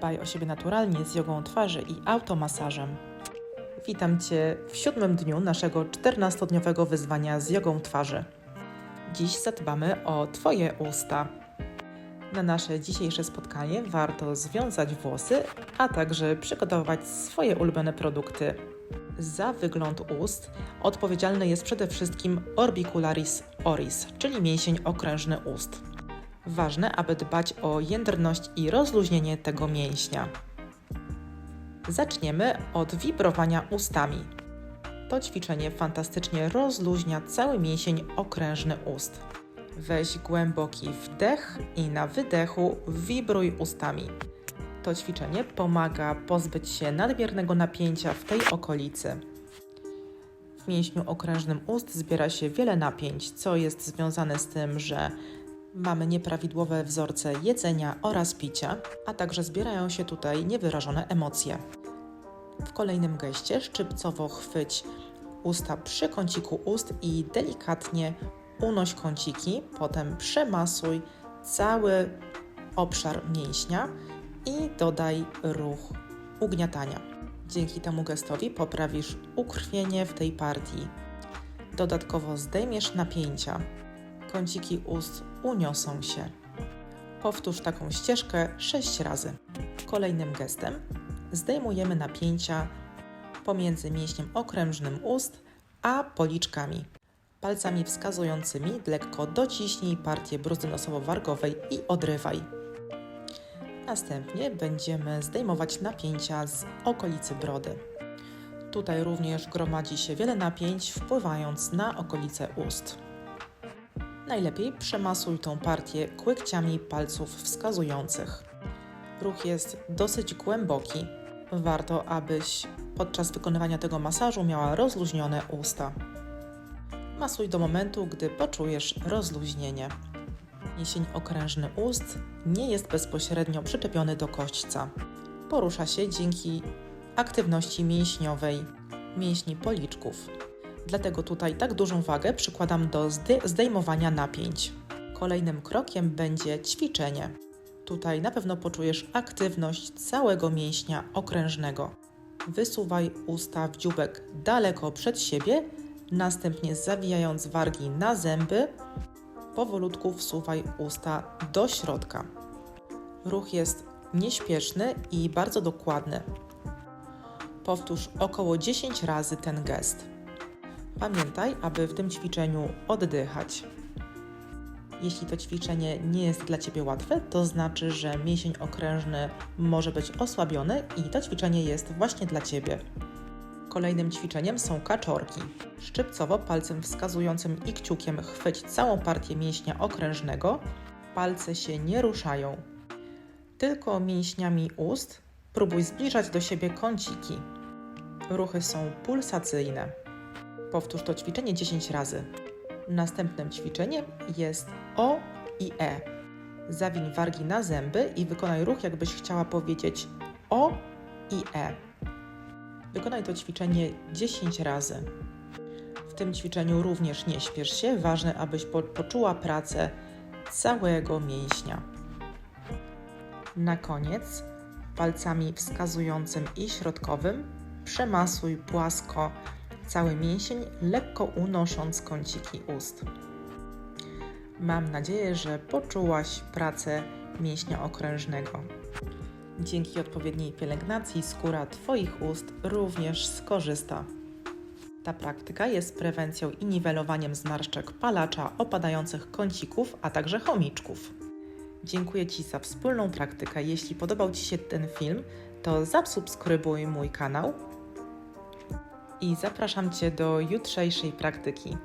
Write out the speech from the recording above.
Dbaj o siebie naturalnie z jogą twarzy i automasażem. Witam Cię w siódmym dniu naszego 14-dniowego wyzwania z jogą twarzy. Dziś zadbamy o Twoje usta. Na nasze dzisiejsze spotkanie warto związać włosy, a także przygotować swoje ulubione produkty. Za wygląd ust odpowiedzialny jest przede wszystkim orbicularis oris, czyli mięsień okrężny ust. Ważne, aby dbać o jędrność i rozluźnienie tego mięśnia. Zaczniemy od wibrowania ustami. To ćwiczenie fantastycznie rozluźnia cały mięsień okrężny ust. Weź głęboki wdech i na wydechu wibruj ustami. To ćwiczenie pomaga pozbyć się nadmiernego napięcia w tej okolicy. W mięśniu okrężnym ust zbiera się wiele napięć, co jest związane z tym, że mamy nieprawidłowe wzorce jedzenia oraz picia, a także zbierają się tutaj niewyrażone emocje. W kolejnym geście szczypcowo chwyć usta przy kąciku ust i delikatnie unoś kąciki, potem przemasuj cały obszar mięśnia i dodaj ruch ugniatania. Dzięki temu gestowi poprawisz ukrwienie w tej partii. Dodatkowo zdejmiesz napięcia. Kąciki ust uniosą się. Powtórz taką ścieżkę 6 razy. Kolejnym gestem zdejmujemy napięcia pomiędzy mięśniem okrężnym ust a policzkami. Palcami wskazującymi lekko dociśnij partię bruzdy nosowo-wargowej i odrywaj. Następnie będziemy zdejmować napięcia z okolicy brody. Tutaj również gromadzi się wiele napięć, wpływając na okolice ust. Najlepiej przemasuj tą partię kłykciami palców wskazujących. Ruch jest dosyć głęboki. Warto, abyś podczas wykonywania tego masażu miała rozluźnione usta. Masuj do momentu, gdy poczujesz rozluźnienie. Mięsień okrężny ust nie jest bezpośrednio przyczepiony do kośćca. Porusza się dzięki aktywności mięśniowej mięśni policzków. Dlatego tutaj tak dużą wagę przykładam do zdejmowania napięć. Kolejnym krokiem będzie ćwiczenie. Tutaj na pewno poczujesz aktywność całego mięśnia okrężnego. Wysuwaj usta w dziubek daleko przed siebie, następnie zawijając wargi na zęby, powolutku wsuwaj usta do środka. Ruch jest nieśpieszny i bardzo dokładny. Powtórz około 10 razy ten gest. Pamiętaj, aby w tym ćwiczeniu oddychać. Jeśli to ćwiczenie nie jest dla Ciebie łatwe, to znaczy, że mięsień okrężny może być osłabiony i to ćwiczenie jest właśnie dla Ciebie. Kolejnym ćwiczeniem są kaczorki. Szczypcowo palcem wskazującym i kciukiem chwyć całą partię mięśnia okrężnego. Palce się nie ruszają. Tylko mięśniami ust próbuj zbliżać do siebie kąciki. Ruchy są pulsacyjne. Powtórz to ćwiczenie 10 razy. Następnym ćwiczeniem jest O i E. Zawiń wargi na zęby i wykonaj ruch, jakbyś chciała powiedzieć O i E. Wykonaj to ćwiczenie 10 razy. W tym ćwiczeniu również nie śpiesz się, ważne, abyś po poczuła pracę całego mięśnia. Na koniec palcami wskazującym i środkowym przemasuj płasko cały mięsień, lekko unosząc kąciki ust. Mam nadzieję, że poczułaś pracę mięśnia okrężnego. Dzięki odpowiedniej pielęgnacji skóra Twoich ust również skorzysta. Ta praktyka jest prewencją i niwelowaniem zmarszczek palacza, opadających kącików, a także chomiczków. Dziękuję Ci za wspólną praktykę. Jeśli podobał Ci się ten film, to zasubskrybuj mój kanał i zapraszam Cię do jutrzejszej praktyki.